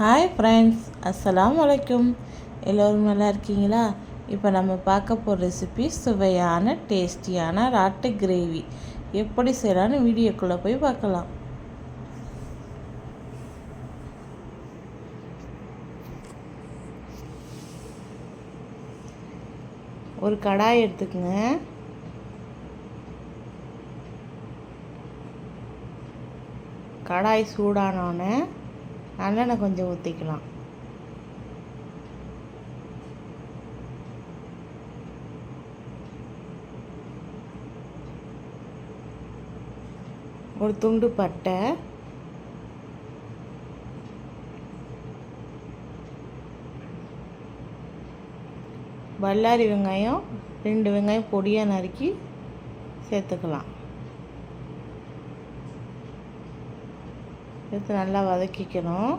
Hi friends அஸ்ஸலாம் வலைக்கும் எல்லோரும் நல்லா இருக்கீங்களா? இப்போ நம்ம பார்க்க போகிற ரெசிபி சுவையான டேஸ்டியான ராட்டு கிரேவி எப்படி செய்யலான்னு வீடியோக்குள்ளே போய் பார்க்கலாம். ஒரு கடாய் எடுத்துக்கோங்க. கடாய் சூடானோன்னு நல்லெண்ணெய் கொஞ்சம் ஊற்றிக்கலாம் ஒரு துண்டு பட்டை. வல்லாரி வெங்காயம் ரெண்டு வெங்காயம் பொடியாக நறுக்கி சேர்த்துக்கலாம். எடுத்து நல்லா வதக்கிக்கணும்.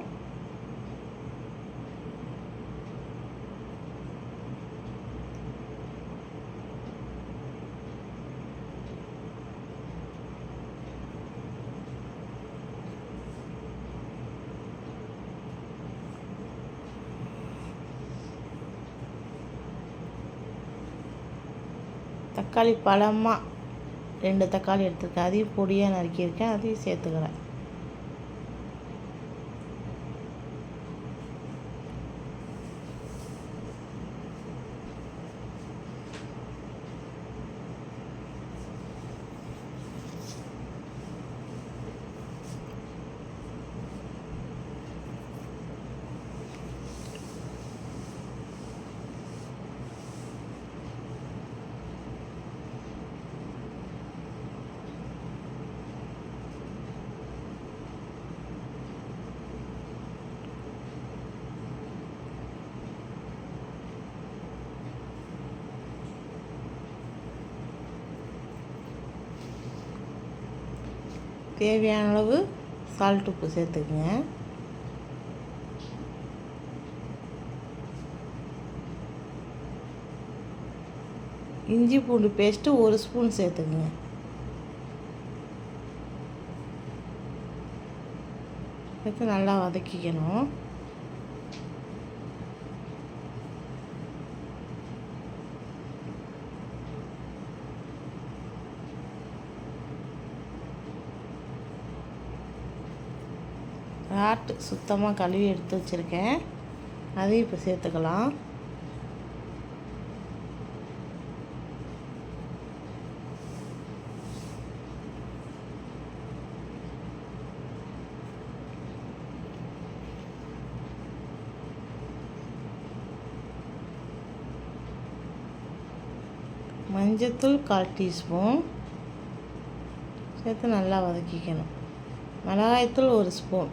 தக்காளி பழமாக ரெண்டு தக்காளி எடுத்துருக்கேன். அதையும் பொடியாக நறுக்கியிருக்கேன். அதையும் சேர்த்துக்கிறேன். தேவையான அளவு சால்ட் உப்பு சேர்த்துக்குங்க. இஞ்சி பூண்டு பேஸ்ட்டு ஒரு ஸ்பூன் சேர்த்துக்குங்க. எடுத்து நல்லா வதக்கிக்கணும். ஹார்ட் சுத்தமாக கழுவி எடுத்து வச்சுருக்கேன். அதையும் இப்போ சேர்த்துக்கலாம். மஞ்சத்தூள் கால் டீஸ்பூன். சேர்த்து நல்லா வதக்கிக்கணும். மிளகாய்த்தூள் ஒரு ஸ்பூன்.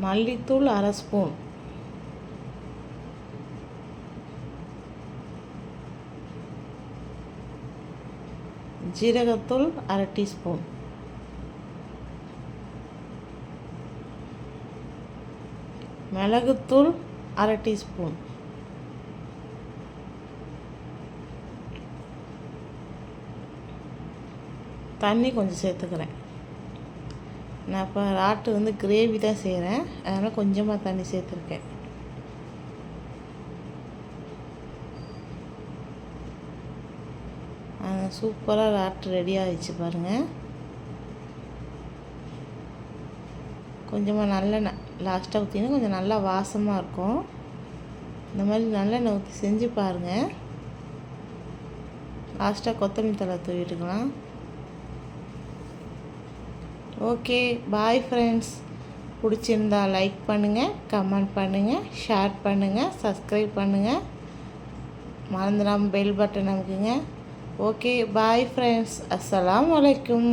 மல்லித்தூள் அரை ஸ்பூன். ஜீரகத்தூள் அரை டீஸ்பூன். மிளகுத்தூள் அரை டீஸ்பூன். தண்ணி கொஞ்சம் சேர்த்துக்கிறேன். நான் இப்போ ராட்டு வந்து கிரேவி தான் செய்கிறேன் அதனால் கொஞ்சமாக தண்ணி சேர்த்துருக்கேன். சூப்பராக ராட்டு ரெடி ஆகிடுச்சு பாருங்கள் கொஞ்சமாக நல்லெண்ணெய் லாஸ்ட்டாக ஊற்றினா கொஞ்சம் நல்லா வாசமாக இருக்கும். இந்த மாதிரி நல்லெண்ணெய் ஊற்றி செஞ்சு பாருங்கள் லாஸ்ட்டாக கொத்தமல்லி தலை தூவிட்டுக்கலாம். ஓகே பாய் ஃப்ரெண்ட்ஸ் பிடிச்சிருந்தா லைக் பண்ணுங்கள் கமெண்ட் பண்ணுங்கள் ஷேர் பண்ணுங்கள் சப்ஸ்கிரைப் பண்ணுங்கள் மறந்துடாமல் பெல் பட்டன் அமுக்குங்க. ஓகே பாய் ஃப்ரெண்ட்ஸ் அஸ்லாம் வலைக்கும்